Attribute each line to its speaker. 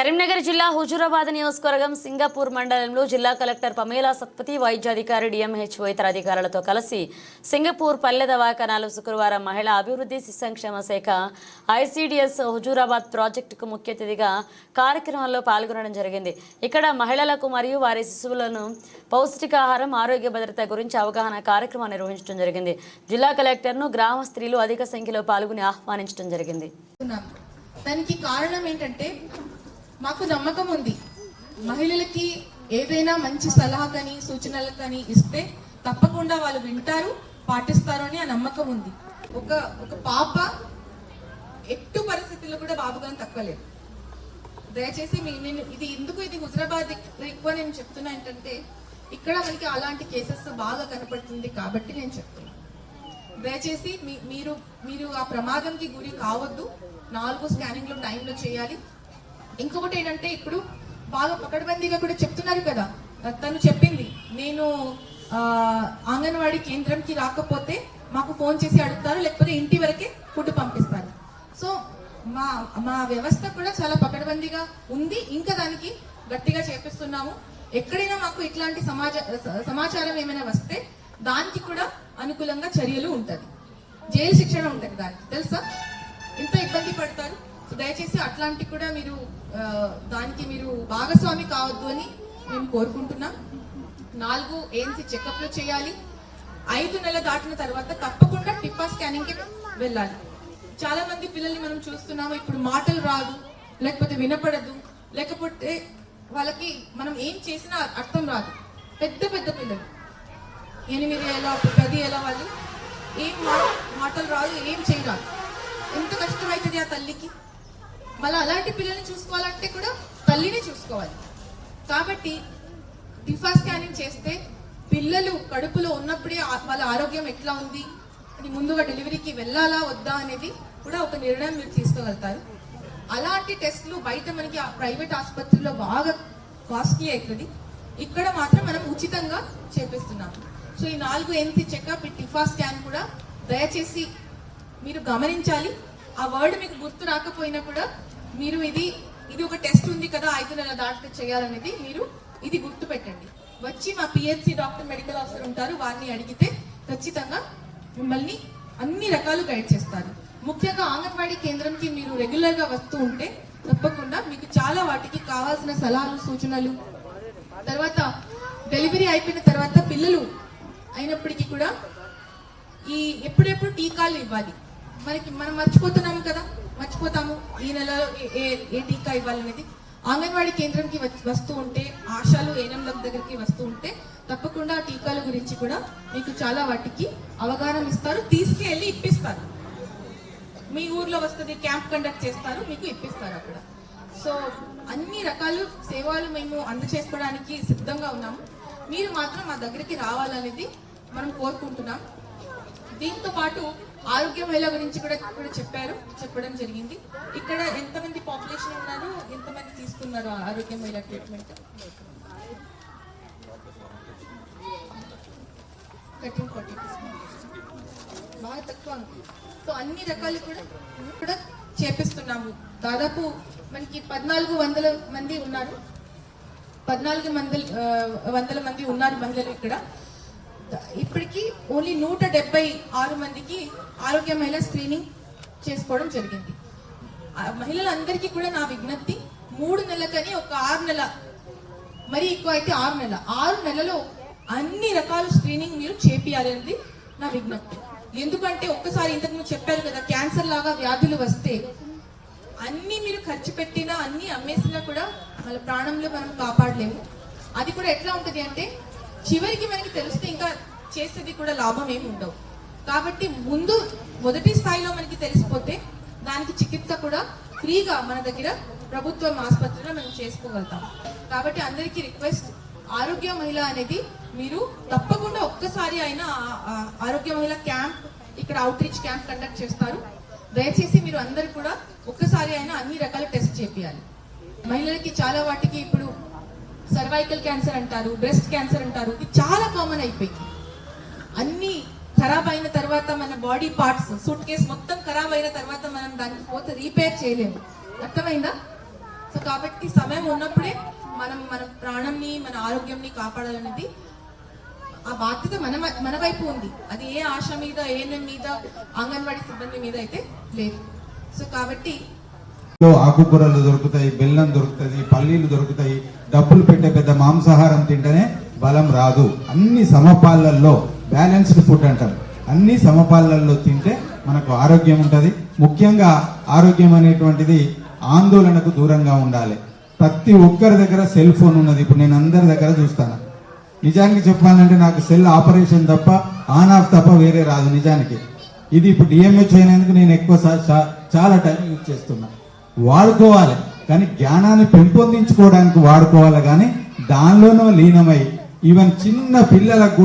Speaker 1: కరీంనగర్ జిల్లా హుజూరాబాద్ నియోజకవర్గం సింగపూర్ మండలంలో జిల్లా కలెక్టర్ పమేలా సత్పతి వైద్యాధికారి డిఎంహెచ్ఓ ఇతర అధికారులతో కలిసి సింగపూర్ పల్లె దవాఖానాలు శుక్రవారం మహిళా అభివృద్ధి శిశు సంక్షేమ శాఖ ఐసీడీఎస్ హుజూరాబాద్ ప్రాజెక్టుకు ముఖ్య అతిథిగా కార్యక్రమంలో పాల్గొనడం జరిగింది. ఇక్కడ మహిళలకు మరియు వారి శిశువులను పౌష్టికాహారం ఆరోగ్య భద్రత గురించి అవగాహన కార్యక్రమం నిర్వహించడం జరిగింది. జిల్లా కలెక్టర్ను గ్రామ స్త్రీలు అధిక సంఖ్యలో పాల్గొని ఆహ్వానించడం జరిగింది.
Speaker 2: దానికి కారణం ఏంటంటే మాకు నమ్మకం ఉంది. మహిళలకి ఏదైనా మంచి సలహా కానీ సూచనలు కానీ ఇస్తే తప్పకుండా వాళ్ళు వింటారు పాటిస్తారు అని ఆ నమ్మకం ఉంది. ఒక ఒక పాప ఎట్టు పరిస్థితుల్లో కూడా బాబు గాని తక్కువలేదు దయచేసి మీ నేను ఇది ఎందుకు ఇది హుజరాబాద్ ఎక్కువ నేను చెప్తున్నా ఏంటంటే ఇక్కడ మనకి అలాంటి కేసెస్ బాగా కనపడుతుంది కాబట్టి నేను చెప్తున్నాను దయచేసి మీ మీరు మీరు ఆ ప్రమాదంకి గురి కావద్దు. నాలుగు స్కానింగ్లు టైంలో చేయాలి. ఇంకొకటి ఏంటంటే ఇప్పుడు బాగా పకడ్బందీగా కూడా చెప్తున్నారు కదా. తను చెప్పింది నేను అంగన్వాడీ కేంద్రంకి రాకపోతే మాకు ఫోన్ చేసి అడుగుతారు లేకపోతే ఇంటి వరకే ఫుడ్ పంపిస్తారు. సో మా మా వ్యవస్థ కూడా చాలా పకడ్బందీగా ఉంది. ఇంకా దానికి గట్టిగా చేపిస్తున్నాము. ఎక్కడైనా మాకు ఇట్లాంటి సమాజ సమాచారం ఏమైనా వస్తే దానికి కూడా అనుకూలంగా చర్యలు ఉంటుంది. జైలు శిక్షణ ఉంటుంది దానికి తెలుసా? ఇంత ఇబ్బంది పడతారు. సో దయచేసి అట్లాంటి కూడా మీరు దానికి మీరు భాగస్వామి కావద్దు అని మేము కోరుకుంటున్నాం. నాలుగు ఏఎన్సీ చెకప్లు చేయాలి. ఐదు నెలల దాటిన తర్వాత తప్పకుండా టిప్పా స్కానింగ్కి వెళ్ళాలి. చాలా మంది పిల్లల్ని మనం చూస్తున్నాము ఇప్పుడు మాటలు రాదు లేకపోతే వినపడదు లేకపోతే వాళ్ళకి మనం ఏం చేసినా అర్థం రాదు. పెద్ద పెద్ద పిల్లలు. ఎనిమిది ఎలా పది ఎలా వాళ్ళు ఏం మాటలు రాదు ఏం చేయరాదు. ఎంత కష్టమవుతుంది ఆ తల్లికి? మళ్ళీ అలాంటి పిల్లల్ని చూసుకోవాలంటే కూడా తల్లిని చూసుకోవాలి. కాబట్టి టిఫా స్కానింగ్ చేస్తే పిల్లలు కడుపులో ఉన్నప్పుడే వాళ్ళ ఆరోగ్యం ఎట్లా ఉంది? అని ముందుగా డెలివరీకి వెళ్ళాలా వద్దా అనేది కూడా ఒక నిర్ణయం మీరు తీసుకోగలుగుతారు. అలాంటి టెస్ట్లు బయట మనకి ఆ ప్రైవేట్ ఆసుపత్రిలో బాగా కాస్ట్లీ అవుతుంది. ఇక్కడ మాత్రం మనం ఉచితంగా చేపిస్తున్నాం. సో ఈ నాలుగు ఎన్సీ చెకప్ ఈ టిఫా స్కాన్ కూడా దయచేసి మీరు గమనించాలి. ఆ వర్డ్ మీకు గుర్తు రాకపోయినా కూడా మీరు ఇది ఇది ఒక టెస్ట్ ఉంది కదా ఐదు నెలల దాటితే చేయాలనేది మీరు ఇది గుర్తుపెట్టండి. వచ్చి మా పిహెచ్సి డాక్టర్ మెడికల్ ఆఫీసర్ ఉంటారు వారిని అడిగితే ఖచ్చితంగా మిమ్మల్ని అన్ని రకాలు గైడ్ చేస్తారు. ముఖ్యంగా అంగన్వాడీ కేంద్రంకి మీరు రెగ్యులర్గా వస్తూ ఉంటే తప్పకుండా మీకు చాలా వాటికి కావాల్సిన సలహాలు సూచనలు. తర్వాత డెలివరీ అయిపోయిన తర్వాత పిల్లలు అయినప్పటికీ కూడా ఈ ఎప్పుడెప్పుడు టీకాలు ఇవ్వాలి. మనకి మనం మర్చిపోతున్నాము కదా? మర్చిపోతాము. ఈ నెలలో ఏ- ఏ ఏ టీకా ఇవ్వాలనేది అంగన్వాడీ కేంద్రంకి వస్తూ ఉంటే ఆశాలు ఏఎన్ఎంల దగ్గరికి వస్తూ ఉంటే తప్పకుండా టీకాల గురించి కూడా మీకు చాలా వాటికి అవగాహన ఇస్తారు. తీసుకెళ్ళి ఇప్పిస్తారు. మీ ఊర్లో వస్తుంది క్యాంప్ కండక్ట్ చేస్తారు మీకు ఇప్పిస్తారు అక్కడ. సో అన్ని రకాల సేవలు మేము అందచేసుకోవడానికి సిద్ధంగా ఉన్నాము. మీరు మాత్రం మా దగ్గరికి రావాలనేది మనం కోరుకుంటున్నాం. దీంతో పాటు ఆరోగ్య మహిళ గురించి కూడా కూడా చెప్పారు చెప్పడం జరిగింది. ఇక్కడ ఎంతమంది పాపులేషన్ ఉన్నారు ఎంతమంది తీసుకున్నారు ఆరోగ్య మహిళ ట్రీట్మెంట్ థర్టీన్ ఫార్టీ బాగా తక్కువ. ఉంది. సో అన్ని రకాలు కూడా కూడా చేపిస్తున్నాము. దాదాపు మనకి పద్నాలుగు వందల మంది ఉన్నారు. పద్నాలుగు మంది వందల మంది ఉన్నారు మహిళలు ఇక్కడ. ఇప్పటికీ ఓన్లీ నూట డెబ్బై ఆరు మందికి ఆరోగ్య మహిళ స్క్రీనింగ్ చేసుకోవడం జరిగింది. మహిళలందరికీ కూడా నా విజ్ఞప్తి మూడు నెలలకని ఒక ఆరు నెల మరి ఎక్కువ అయితే ఆరు నెల. ఆరు నెలలో అన్ని రకాల స్క్రీనింగ్ మీరు చేపియాలనేది నా విజ్ఞప్తి. ఎందుకంటే ఒక్కసారి ఇంతకుముందు చెప్పారు కదా క్యాన్సర్ లాగా వ్యాధులు వస్తే అన్ని మీరు ఖర్చు పెట్టినా అన్ని అమ్మేసినా కూడా వాళ్ళ ప్రాణంలో మనం కాపాడలేము. అది కూడా ఎట్లా ఉంటుంది అంటే చివరికి మనకి తెలిస్తే ఇంకా చేసేది కూడా లాభం ఏమి ఉండవు. కాబట్టి ముందు మొదటి స్థాయిలో మనకి తెలిసిపోతే దానికి చికిత్స కూడా ఫ్రీగా మన దగ్గర ప్రభుత్వం ఆసుపత్రిలో మనం చేసుకోగలుగుతాం. కాబట్టి అందరికీ రిక్వెస్ట్ ఆరోగ్య మహిళ అనేది మీరు తప్పకుండా ఒక్కసారి అయినా ఆరోగ్య మహిళ క్యాంప్ ఇక్కడ అవుట్ రీచ్ క్యాంప్ కండక్ట్ చేస్తారు. దయచేసి మీరు అందరు కూడా ఒక్కసారి అయినా అన్ని రకాల టెస్ట్ చేపియాలి. మహిళలకి చాలా వాటికి ఇప్పుడు సర్వైకల్ క్యాన్సర్ అంటారు బ్రెస్ట్ క్యాన్సర్ అంటారు ఇది చాలా కామన్ అయిపోయింది. అన్ని ఖరాబ్ అయిన తర్వాత మన బాడీ పార్ట్స్ సూట్ కేస్ మొత్తం ఖరాబ్ అయిన తర్వాత మనం దాన్ని పోతే రీపేర్ చేయలేము. అర్థమైందా? సో కాబట్టి సమయం ఉన్నప్పుడే మనం మన ప్రాణంని మన ఆరోగ్యంని కాపాడాలనేది ఆ బాధ్యత మన మన వైపు ఉంది. అది ఏ ఆశ మీద ఏఎన్ఎం మీద అంగన్వాడీ సిబ్బంది మీద అయితే లేదు. సో కాబట్టి
Speaker 3: ఆకుకూరలు దొరుకుతాయి బెల్లం దొరుకుతుంది పల్లీలు దొరుకుతాయి డబ్బులు పెట్టే పెద్ద మాంసాహారం తింటేనే బలం రాదు. అన్ని సమపాలల్లో బ్యాలెన్స్డ్ ఫుడ్ అంటారు. అన్ని సమపాలల్లో తింటే మనకు ఆరోగ్యం ఉంటుంది. ముఖ్యంగా ఆరోగ్యం అనేటువంటిది ఆందోళనకు దూరంగా ఉండాలి. ప్రతి ఒక్కరి దగ్గర సెల్ ఫోన్ ఉన్నది. ఇప్పుడు నేను అందరి దగ్గర చూస్తాను. నిజానికి చెప్పాలంటే నాకు సెల్ ఆపరేషన్ తప్ప ఆన్ ఆఫ్ తప్ప వేరే రాదు నిజానికి. ఇది ఇప్పుడు డిఎంహెచ్ అయినందుకు నేను ఎక్కువ చాలా టైం యూజ్ చేస్తున్నాను వాడుకోవాలి. కానీ జ్ఞానాన్ని పెంపొందించుకోవడానికి వాడుకోవాలి. కానీ దానిలోనూ లీనమై ఈవెన్ చిన్న పిల్లలకు కూడా